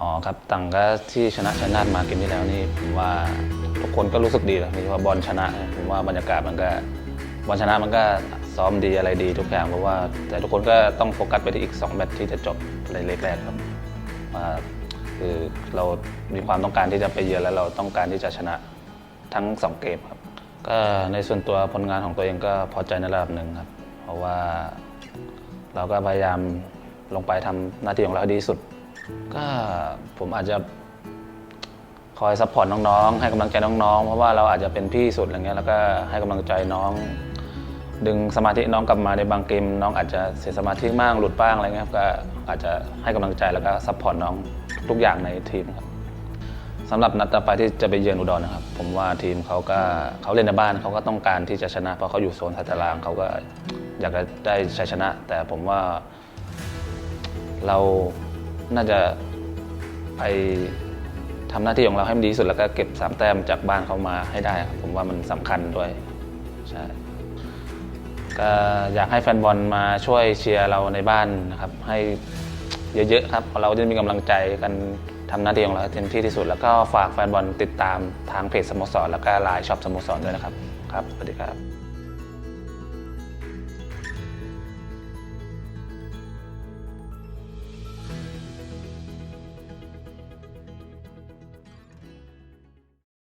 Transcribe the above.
อ๋อครับต่างก็ที่ชนะชนะมาเกมที่แล้วนี่ผมว่าทุกคนก็รู้สึกดีนะที่ว่าบอลชนะผมว่าบรรยากาศมันก็บอลชนะมันก็ซ้อมดีอะไรดีทุกอย่างเพราะว่า แต่ทุกคนก็ต้องโฟกัสไปที่อีก 2 แมตช์ที่จะจบในเล็กแรกครับว่าคือเรามีความต้องการที่จะไปเยือนแล้วเราต้องการที่จะชนะทั้งสองเกมครับ ก็ในส่วนตัวผลงานของตัวเองก็พอใจในระดับหนึ่งครับ เพราะว่าเราก็พยายามลงไปทำหน้าที่ของเราให้ดีสุด ก็ผมอาจจะคอยซัพพอร์ตน้องๆ ให้กำลังใจน้องๆ เพราะว่าเราอาจจะเป็นพี่สุดอะไรเงี้ยแล้วก็ให้กำลังใจน้อง ดึงสมาธิน้องกลับมาในบางเกม น้องอาจจะเสียสมาธิบ้างหลุดบ้างอะไรเงี้ยครับก็อาจจะให้กำลังใจแล้วก็ซัพพอร์ตน้องทุกอย่างในทีมครับสำหรับนัดต่อไปที่จะไปเยือนอุดรนะครับ ผมว่าทีมเขาก็เขาเล่นในบ้านเขาก็ต้องการที่จะชนะ เพราะเขาอยู่โซนท้ายตารางเขาก็อยากจะได้ชัยชนะ แต่ผมว่าเรา น่าจะไปทำหน้าที่ของเราให้มันดีที่สุดแล้วก็เก็บสามแต้มจากบ้านเขามาให้ได้ครับผมว่ามันสำคัญด้วยใช่ก็อยากให้แฟนบอลมาช่วยเชียร์เราในบ้านนะครับ ให้เยอะๆครับเราจะมีกำลังใจกันทำหน้าที่ของเราให้เต็มที่ที่สุด แล้วก็ฝากแฟนบอลติดตามทางเพจสโมสร แล้วก็ไลน์ช็อปสโมสรด้วยนะครับครับสวัสดีครับ